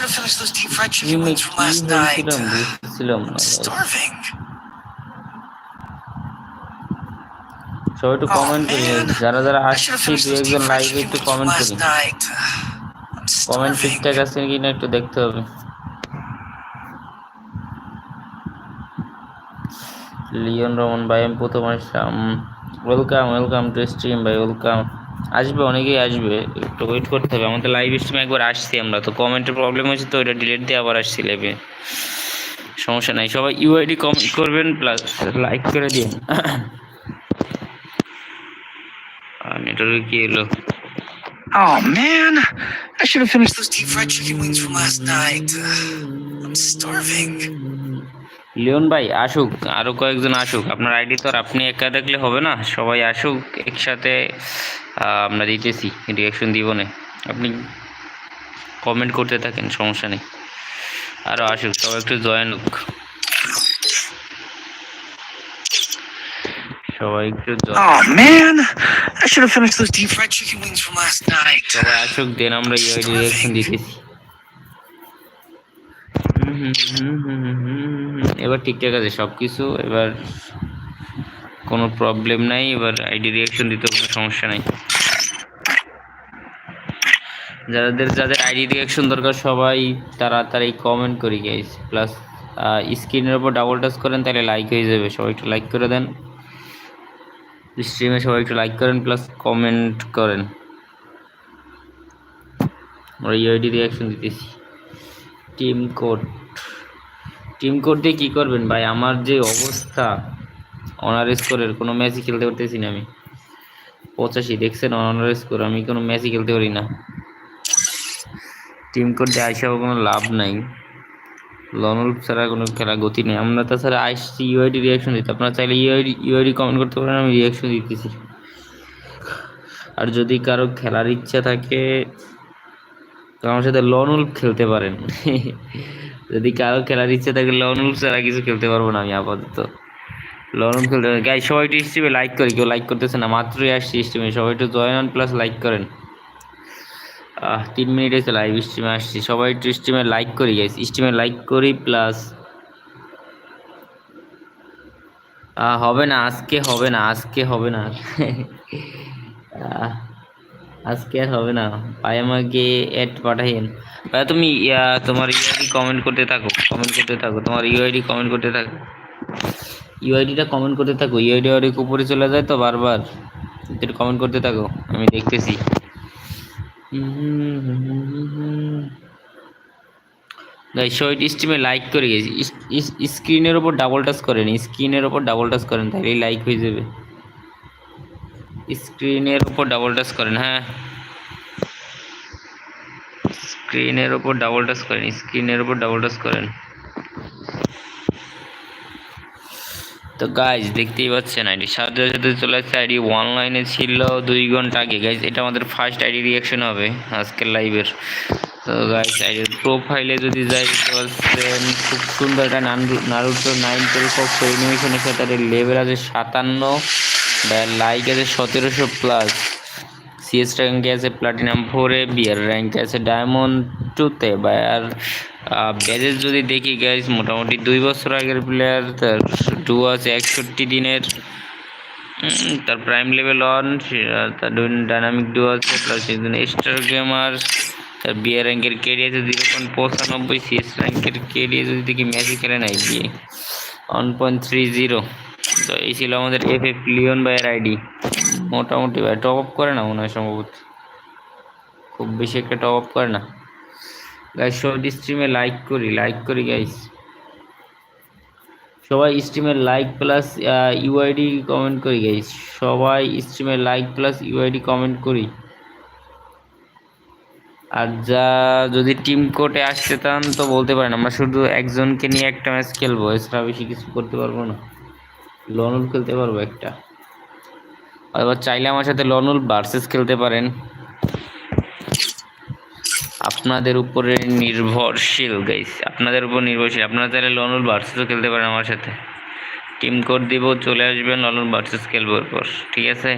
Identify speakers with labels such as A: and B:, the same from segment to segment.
A: Should have finished those deep fried chicken wings from last night. I'm starving.
B: সবাই একটু
A: Oh
B: comment করি যারা যারা আসছি দু একজন লাইভে একটু কমেন্ট করি কমেন্ট. ঠিকঠাক আছে কিনা একটু দেখতে হবে লিওন রমন ভাই আমি প্রথম আসলাম ওয়েলকাম ওয়েলকাম টু স্ট্রিম ভাই ওয়েলকাম আসবে অনেকেই আসবে। একটু ওয়েট করতে হবে। আমাদের লাইভ স্ট্রিমে একবার আসছি আমরা। তো কমেন্টের প্রবলেম হয়েছে তো ওইটা ডিলেট দিয়ে আবার আসছি লাইভে সমস্যা নাই। সবাই ইউআইডি কমেন্ট করবেন প্লাস লাইক করে দিন। নেটওয়ার্কে কি এলো?
A: Oh man, I should have finished those deep fried chicken wings from last night. I'm starving.
B: Leon ভাই আসুক আরও কয়েকজন আসুক। আপনার আইডি তো আর আপনি একা দেখলে হবে না সবাই আসুক একসাথে আমরা দিতেছি রিয়াকশন দিব না আপনি কমেন্ট করতে থাকেন সমস্যা নেই। আরও আসুক সবাই একটু জয়েন হোক। সবাই একটু. সবাই আসুক দেন আমরা রিয়াকশন দিতেছি। এবার ঠিকঠাক আছে সব কিছু এবার কোনো প্রবলেম নাই, এবার আইডি রিয়াকশন দিতে কোনো সমস্যা নাই। যাদের যাদের আইডি রিয়াকশন দরকার, সবাই তারা তাড়াতাড়ি কমেন্ট করি গাইস প্লাস স্ক্রিনের উপর ডাবল টাচ করেন, তাহলে লাইক হয়ে যাবে। সবাই একটু লাইক করে দেন। স্ট্রিমে সবাই একটু লাইক করেন প্লাস কমেন্ট করেন। আমরা ইউআইডি রিয়াকশন দিতেছি। টিম কোড টিম কোড দিয়ে কী করবেন ভাই? আমার যে অবস্থা অনার স্কোরের কোনো ম্যাচই খেলতে পারতেছি না আমি। পঁচাশি, দেখছেন অনার স্কোর আমি কোনো ম্যাচই খেলতে পারি না। টিম কোড দিয়ে আইসা কোনো লাভ নাই। লনল ছাড়া কোনো খেলা গতি নেই। আমরা তাছাড়া আইসি ইউআইডি রিয়াকশন দিতে। আপনারা চাইলে ইউআইডি ইউআইডি কমেন্ট করতে পারেন, আমি রিয়াকশন দিতেছি। আর যদি কারও খেলার ইচ্ছা থাকে আমার সাথে লন উলফ খেলতে পারেন। যদি কারও খেলার ইচ্ছে থাকে লন উলফ ছাড়া কিছু খেলতে পারব না আমি আপাতত। লন উলফ খেলতে গাই সবাই একটু স্ট্রিমে লাইক করি, কেউ লাইক করতেছে না, মাত্রই আসছি স্ট্রিমে সবাই একটু জয়েন অন প্লাস লাইক করেন। আহ, তিন মিনিট হয়েছে লাইভ স্ট্রিমে আসছি। সবাই একটু স্ট্রিমে লাইক করি গাইস স্ট্রিমে লাইক করি প্লাস হবে না, আজকে হবে না, আজকে হবে না। আজকে আর হবে না। ভাই, আমাকে অ্যাড পাঠাইন ভাই, তুমি, ইয়া, তোমার ইউআইডি কমেন্ট করতে থাকো কমেন্ট করতে থাকো। তোমার ইউআইডি কমেন্ট করতে থাকো। ইউআইডিটা কমেন্ট করতে থাকো। ইউআইডি অনেক উপরে চলে যায় তো বারবার। একটু কমেন্ট করতে থাকো, আমি দেখতেছি। গাইস সবাই স্ট্রিমে লাইক করে গেছি। স্ক্রিনের ওপর ডাবল টাচ করেন। স্ক্রিনের ওপর ডাবল টাচ করেন তাহলেই লাইক হয়ে যাবে। স্ক্রিনের উপর ডাবল টাচ করেন হ্যাঁ। স্ক্রিনের উপর ডাবল টাচ করেন, স্ক্রিনের উপর ডাবল টাচ করেন। তো গাইজ দেখতেই পাচ্ছেন আইডি সাথে সাথে চলে আসছে আইডি অনলাইনে ছিল দুই ঘণ্টা আগে। গাইজ এটা আমাদের ফার্স্ট আইডি রিয়াকশন হবে আজকের লাইভের তো গাইজ আইডির প্রোফাইলে যদি যাই, দেখতে পাচ্ছেন, খুব সুন্দর একটা নারুটো নাইন টেলফক অ্যানিমেশনের সাথে লেভেল আছে সাতান্ন। লাইক আছে সতেরোশো প্লাস সিএস র্যাঙ্কে আছে প্লাটিনাম ফোরে বিয়ার র্যাঙ্কে আছে ডায়মন্ড টুতে বা আর ব্যাজেস যদি দেখি গাইজ মোটামুটি দুই বছর আগের প্লেয়ার তার ডু আছে একষট্টি দিনের তার প্রাইম লেভেল অন তার ডাইনামিক ডু আছে প্লাস স্টার গেমার তার বিয়ার র্যাঙ্কের কেডি আছে জিরো পয়েন্ট পঁচানব্বই সিএস র্যাঙ্কের কেডি যদি দেখি ম্যাচই খেলে নাই গিয়ে ওয়ান পয়েন্ট থ্রি জিরো তো এই ছিল আমাদের এফ এফ লিওন ভাইয়ের আইডি মোটামুটি ভাই টপ আপ করে না মনে হয় সম্ভবত। খুব বেশি একটা টপ আপ করে না। গাইস সবাই স্ট্রিমে লাইক করি লাইক করি গাইস সবাই স্ট্রিমে লাইক প্লাস ইউআইডি কমেন্ট করি গাইস সবাই স্ট্রিমে লাইক প্লাস ইউআইডি কমেন্ট করি। আর যা যদি টিম কোর্টে আসতে চান তো বলতে পারেন, আমরা শুধু একজনকে নিয়ে একটা ম্যাচ খেলব, এছাড়া বেশি কিছু করতে পারব না। লনুল খেলতে পারব একটা। আবার চাইলে আমার সাথে লনুল ভার্সেস খেলতে পারেন। আপনাদের উপরে নির্ভরশীল গাইস আপনাদের উপর নির্ভরশীল। আপনারা চাইলে লনুল ভার্সেসও খেলতে পারেন আমার সাথে। টিম কোড দিব, চলে আসবেন, লনুল ভার্সেস খেলব এরপর। ঠিক আছে?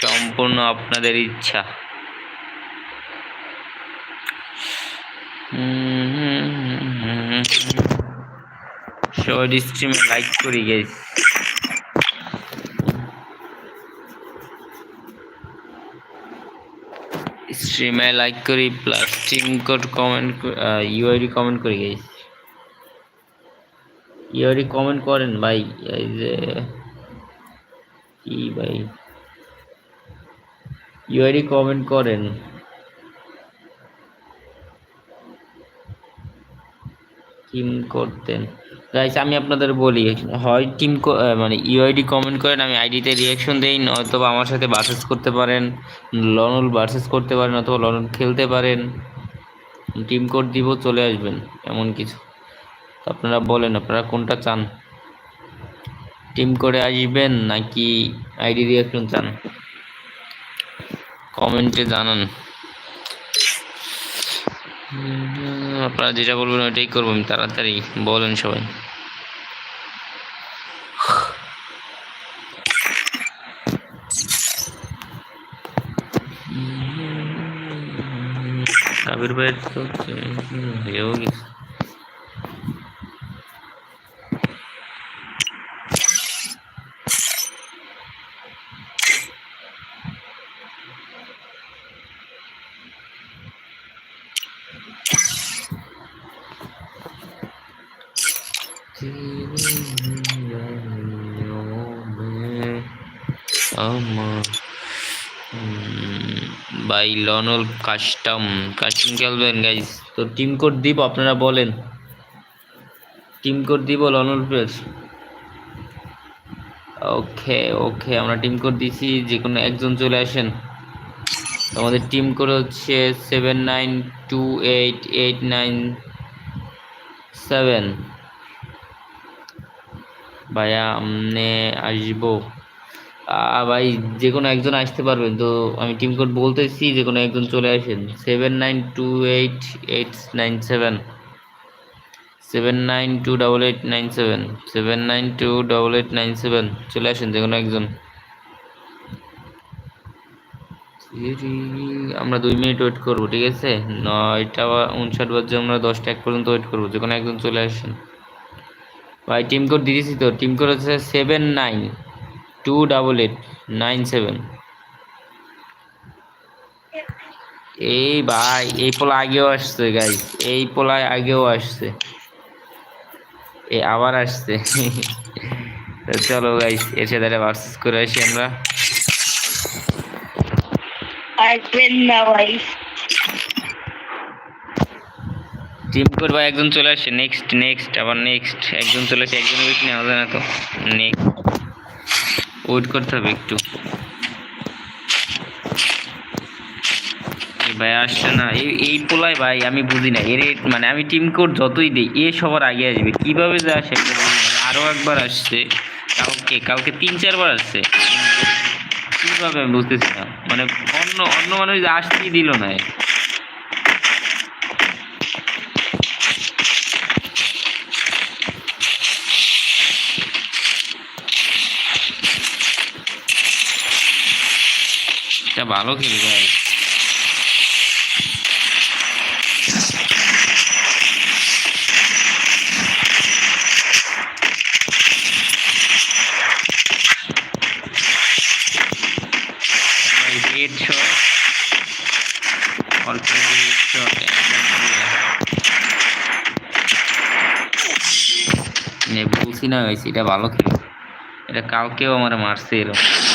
B: সম্পূর্ণ আপনাদের ইচ্ছা। সবাই স্ট্রিমে লাইক করি গাইস স্ট্রিমে লাইক করি plus team code comment UID comment করি গাইস ইউআইডি কমেন্ট করেন, ভাই। এই যে, কি ভাই? ইউআইডি কমেন্ট করেন। টিম করতেন। গাইস আমি আপনাদের বলি, হয় টিম মানে ইউআইডি কমেন্ট করেন, আমি আইডিতে রিয়াকশন দেই, অথবা আমার সাথে ভার্সেস করতে পারেন, লনুল ভার্সেস করতে পারেন, অথবা লনুল খেলতে পারেন টিম কোড দিব, চলে আসবেন, এমন কিছু। আপনারা বলেন, আপনারা কোনটা চান? টিম করে আসবেন নাকি আইডি রিয়াকশন চান? কমেন্টে জানান। আপনারা যেটা বলবেন ওইটাই করব আমি তাড়াতাড়ি। বলেন সবাই। কাবির ভাইয়ের তো হয়েও গেছে। বাই লনল কাস্টম। কাস্টম খেলবেন গাইস তো টিম কোড দিব, আপনারা বলেন। টিম কোড দিব লনল প্লেস ওকে ওকে আমরা টিম কোড দিছি যে কোনো একজন চলে আসেন। আমাদের টিম কোড হচ্ছে seven nine two eight eight nine seven ভাইয়া, আমনে আসব। ভাই, যে কোনো একজন আসতে পারবেন। তো আমি টিম কোড বলতেছি, যে কোনো একজন চলে আসেন। Seven nine two eight eight nine seven seven nine two double eight nine seven seven nine two double eight nine seven চলে আসেন যে কোনো একজন। আমরা দুই মিনিট ওয়েট করব, ঠিক আছে? নয়টা বা উনষাট বাজে আমরা দশটা এক পর্যন্ত ওয়েট করব, যে কোনো একজন চলে আসেন। ভাই টিম কোড দিয়েছি তো। টিম কোড হচ্ছে seven nine two double eight nine seven এই ভাই এই পোলা আগেও আসছে গাই এই পোলায় আগেও আসছে। এ আবার আসছে। চলো গাইস এর সাথে ভার্সেস করে আসি আমরা। টিম ভাই একজন চলে আসে নেক্সট নেক্সট আবার নেক্সট একজন চলে আসে একজন উইক নেওয়া যায় না তো। নেক্সট ওয়েট করতে হবে একটু। ভাই আসছে না। এই পোলায় ভাই আমি বুঝি না। এর মানে আমি টিম কোড যতই দিই, এ সবার আগে আসবে। কীভাবে যে আসে এটা বুঝি না। আরও একবার আসছে। কালকে কালকে তিন, চারবার আসছে। কীভাবে আমি বুঝতেছি না। মানে অন্য অন্য মানুষ আসতেই দিল না। এটা ভালো খেলি ভাই। বলছি না এটা ভালো খেলো। এটা কালকেও আমার মারছে এরকম।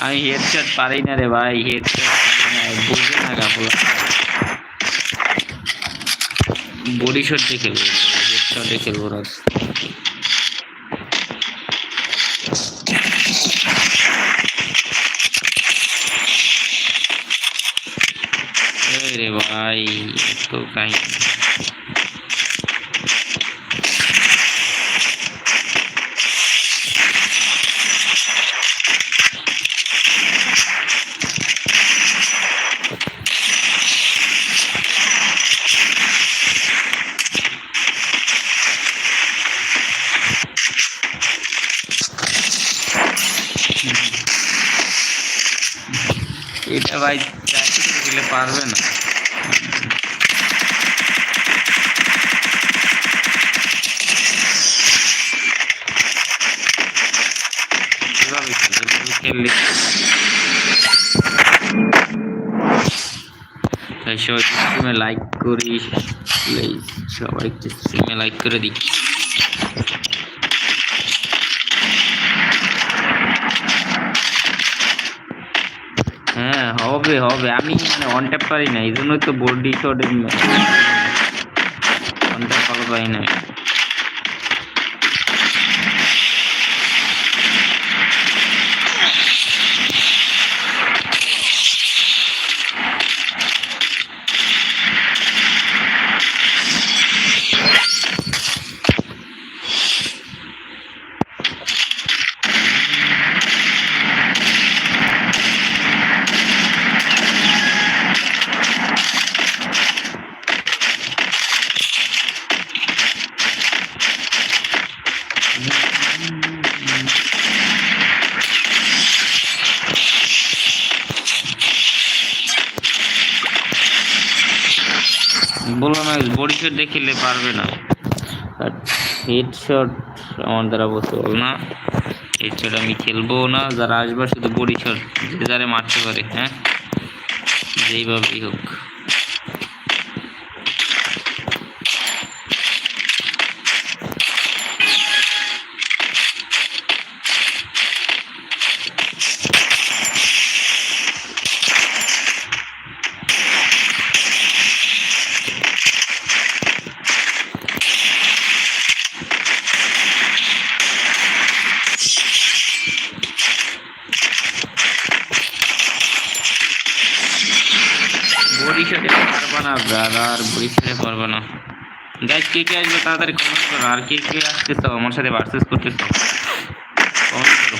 B: আমি হেডশট পারি না রে ভাই হেডশট না বডি রে ভাই তো কাহিনী এটা ভাই চাকরি করে দিলে পারবে না এভাবে খেলে তাই সবাই স্ট্রিমে লাইক প্লিজ সবাই স্ট্রিমে লাইক করে দিই হ্যাঁ হবে হবে। আমি মানে অন ট্যাপ পারি না, এই জন্যই তো বডি শটে অন ট্যাপ ভালো পারি না বললাম না দেখিলে পারবে না। আর হেডশট আমার দ্বারা পসিবল না। হেডশট আমি খেলব না। যারা আসবে শুধু বডি শট যে যারা মারতে পারে হ্যাঁ? যেইভাবেই হোক বডি শটে পারবা না ব্রাদার বডি ছেড়ে পারব না। গাইজ, কে কে আসবে তাড়াতাড়ি কমেন্ট করো। আর কে কে আসছে তো আমার সাথে ভার্সেস করতে তো কমেন্ট করো।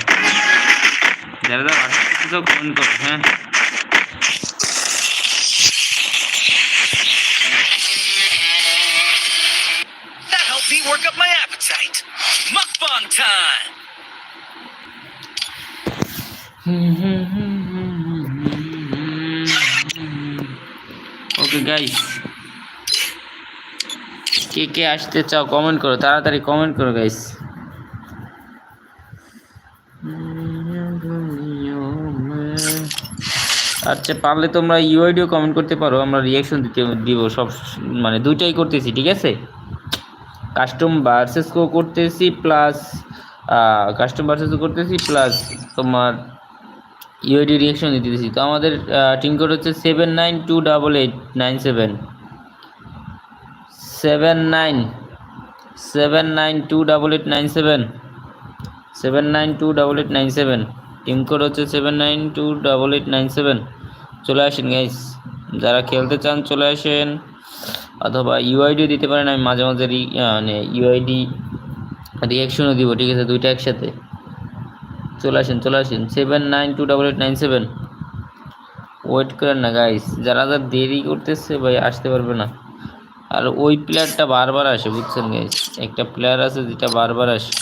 B: যারা যারা ভার্সেস করতে তো কমেন্ট করো হ্যাঁ? ওকে গাইস কে কে আসতে চাও কমেন্ট করো, তাড়াতাড়ি কমেন্ট করো গাইস আচ্ছা পারলে তোমরা ইউআইডিও কমেন্ট করতে পারো, আমরা রিয়াকশন দিতে, দিব সব মানে দুইটাই করতেছি, ঠিক আছে? কাস্টম ভার্সেস করতেছি প্লাস কাস্টম ভার্সেস করতেছি প্লাস তোমার ইউআইডি রিয়াকশন দিতেছি তো আমাদের টিম কোড হচ্ছে seven nine two double eight nine seven seven nine seven nine two double eight nine seven seven nine two double eight nine seven team code হচ্ছে seven nine two double eight nine seven চলে আসেন guys যারা খেলতে চান, চলে আসেন। অথবা UID দিতে পারেন, আমি মাঝে মাঝে মানে ইউআইডি রিয়াকশনও দিব, ঠিক আছে? দুইটা একসাথে। চলে আসেন চলে আসেন। Seven nine two double eight nine seven wait করেন না গাইস যারা যারা দেরি করতেছে ভাই, আসতে পারবে না। আর ওই প্লেয়ারটা বারবার আসে, বুঝছেন গাইস একটা প্লেয়ার আছে যেটা বারবার আসে।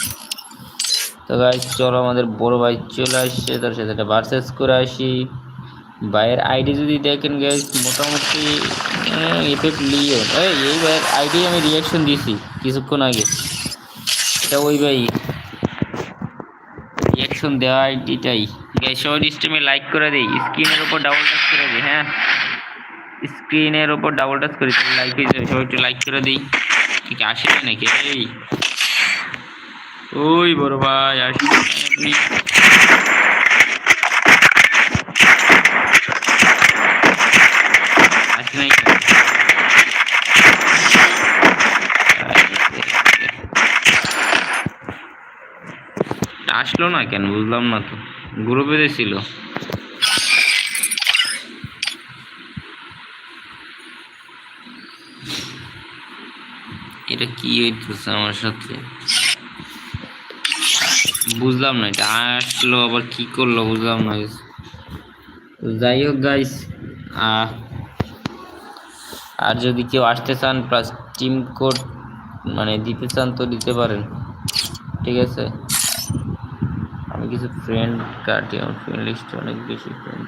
B: তো গাইস চলো আমাদের বড় ভাই চলে আসছে, তার সাথে একটা ভার্সেস করে আসি। ভাইয়ের আইডি যদি দেখেন গাইস মোটামুটি এফেক্ট লিও। এই ভাইয়ের আইডি আমি রিয়াকশন দিয়েছি কিছুক্ষণ আগে। এটা ওই ভাই। রিয়াকশন দেওয়া সবাই স্ট্রিমে লাইক করে দিই। স্ক্রিনের উপর ডাবল টাচ করে দিই হ্যাঁ? স্ক্রিনের উপর ডাবল টাচ করে দিই। লাইক হয়ে যাবে, সবাই একটু লাইক করে দিই। ঠিক আসে নাকি? এই। ওই বড় ভাই, আসি আপনি আসি নাই কেন? আসলো না কেন? বুঝলাম না তো। গ্রুপে ছিল এটা কি হইতেছে আমার সাথে? বুঝলাম না, এটা আসলো, আবার কি করল বুঝলাম না। যাই হোক গাইস আর যদি কেউ আসতে চান প্লাস টিম কোড মানে দিতে চান তো দিতে পারেন। ঠিক আছে? কিছু ফ্রেন্ড আমার ফ্রেন্ড লিস্ট অনেক বেশি ফ্রেন্ড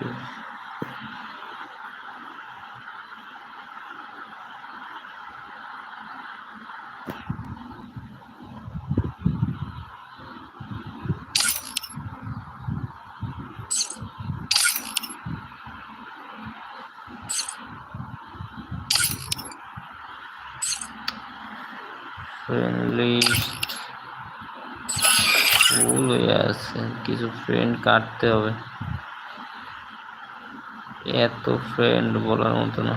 B: লিস্ট ফুল হয়ে আছে কিছু ফ্রেন্ড কাটতে হবে। এত ফ্রেন্ড বলার মতো না।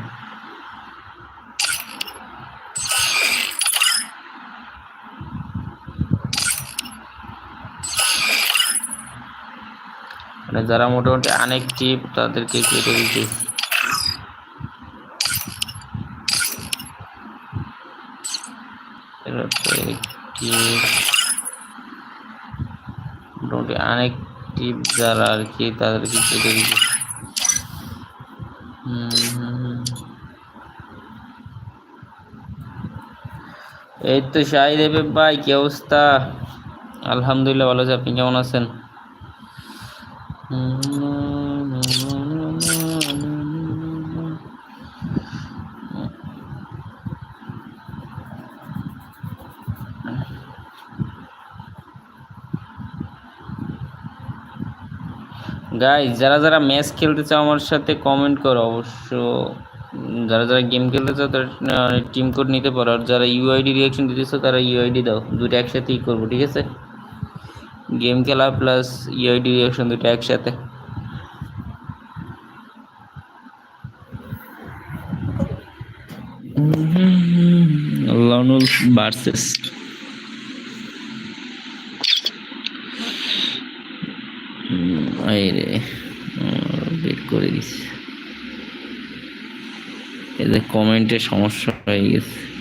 B: মানে যারা মোটামুটি আনএক্টিভ তাদেরকে কেটে দিতে। মোটামুটি আনএক্টিভ যারা আর কি তাদেরকে কেটে হুম। এই তো শাহিদ এবে ভাই, কি অবস্থা? আলহামদুলিল্লাহ ভালো আছে, আপনি কেমন আছেন? গাইজ যারা যারা ম্যাচ খেলতে চাও আমার সাথে কমেন্ট করো অবশ্য যারা যারা গেম খেলতে চাও তারা টিম কোড নিতে পারো আর যারা ইউআইডি রিয়াকশন দিতেছো তারা ইউআইডি দাও দুটো একসাথেই করব ঠিক আছে গেম খেলা প্লাস ইউআইডি রিয়াকশন দুটো একসাথে লনুল ভার্সেস এই রে বের করে দিস। এদের কমেন্টে সমস্যা হয়ে গেছে।